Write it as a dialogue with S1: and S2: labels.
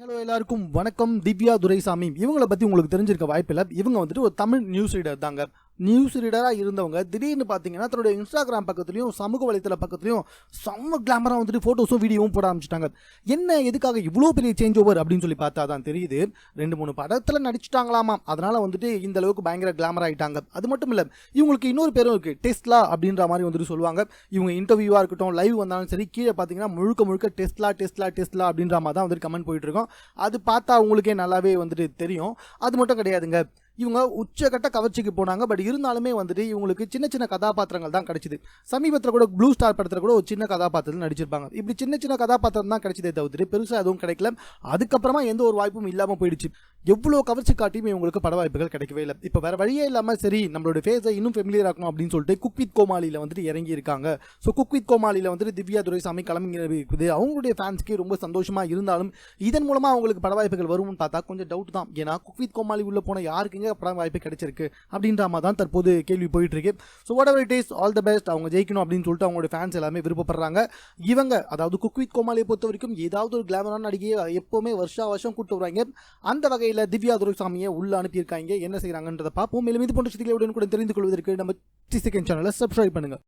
S1: Hello எல்லாருக்கும் வணக்கம். திவ்யா துரைசாமி. இவங்களை பற்றி உங்களுக்கு தெரிஞ்சிருக்க வாய்ப்பில்லை. இவங்க வந்துட்டு ஒரு தமிழ் நியூஸ் ரீடர் தாங்க. நியூஸ் ரீடராக இருந்தவங்க திடீர்னு பார்த்தீங்கன்னா தன்னுடைய இன்ஸ்டாகிராம் பக்கத்துலையும் சமூக வலைத்தள பக்கத்துலையும் செம்ம கிளாமராக வந்துட்டு ஃபோட்டோஸும் வீடியோவும் போட ஆரம்பிச்சிட்டாங்க. என்ன எதுக்காக இவ்வளோ பெரிய சேஞ்ச் ஓவர் அப்படின்னு சொல்லி பார்த்தா தான் தெரியுது. ரெண்டு மூணு படத்தில் நடிச்சிட்டாங்களாமா. அதனால் வந்துட்டு இந்த அளவுக்கு பயங்கர கிளாமர் ஆகிட்டாங்க அது மட்டும் இல்லை இவங்களுக்கு இன்னொரு பேரும் இருக்குது டெஸ்ட்லா அப்படின்ற மாதிரி வந்துட்டு சொல்லுவாங்க. இவங்க இன்டர்வியூவாக இருக்கட்டும் லைவ் வந்தாலும் சரி கீழே பார்த்தீங்கன்னா முழுக்க முழுக்க டெஸ்ட்லா டெஸ்ட்லா டெஸ்ட்லா அப்படின்ற மாதிரி தான் வந்துட்டு கமெண்ட் போயிட்டு இருக்கோம். அது பார்த்தா உங்களுக்கே நல்லாவே வந்துட்டு தெரியும். அது மட்டும் கிடையாதுங்க. இவங்க உச்சகட்ட கவர்ச்சிக்கு போனாங்க. பட் இருந்தாலுமே வந்துட்டு இவங்களுக்கு சின்ன சின்ன கதாபாத்திரங்கள் தான் கிடைச்சிது. சமீபத்தில் கூட ப்ளூ ஸ்டார் படத்தில் கூட ஒரு சின்ன கதாபாத்திரத்தில் நடிச்சிருப்பாங்க. இப்படி சின்ன சின்ன கதாபாத்திரம் தான் கிடைச்சதே தவிர்த்து பெருசாக எதுவும் கிடைக்கல. அதுக்கப்புறமா எந்த ஒரு வாய்ப்பும் இல்லாமல் போயிடுச்சு. எவ்வளோ கவர்ச்சி காட்டியும் இவங்களுக்கு பட வாய்ப்புகள் கிடைக்கவே இல்லை. இப்போ வேறு வழியே இல்லாமல் சரி நம்மளோட ஃபேஸை இன்னும் ஃபெமிலியர் ஆகணும் அப்படின்னு சொல்லிட்டு குக் வித் கோமாளியில் வந்துட்டு இறங்கி இருக்காங்க. ஸோ குக் வித் கோமாளியில் வந்துட்டு திவ்யா துரைசாமி கிளம்பி இருக்குது அவங்களுடைய ஃபேன்ஸ்க்கு ரொம்ப சந்தோஷமாக இருந்தாலும் இதன் மூலமாக அவங்களுக்கு பட வாய்ப்புகள் வரும்னு பார்த்தா கொஞ்சம் டவுட் தான். ஏன்னா குக் வித் கோமாளி உள்ள போன யாருக்குங்க பட வாய்ப்பு கிடைச்சிருக்கு அப்படின்ற மாதிரி தான் தற்போது கேள்வி போயிட்டு இருக்கு so whatever it is all the best அவங்க ஜெயிக்கணும் அப்படின்னு சொல்லிட்டு அவங்களோட ஃபேன்ஸ் எல்லாமே விருப்பப்படுறாங்க. இவங்க அதாவது குக் வித் கோமாளியை பொறுத்த வரைக்கும் ஏதாவது ஒரு கிளாமரான நடிகையை எப்போவுமே வருஷா வருஷம் கூப்பிட்டு வருவாங்க. அந்த வகையில் திவ்யா துரைசாமியை உள்ள அனுப்பியிருக்காங்க. என்ன செய்கிறாங்கன்றதை பார்ப்போம். மேலும் இது போன்ற செய்திகளை உடனுக்குடன் தெரிந்து கொள்வதற்கு நம்ம டி செகண்ட் சேனலை சப்ஸ்கிரைப் பண்ணுங்க.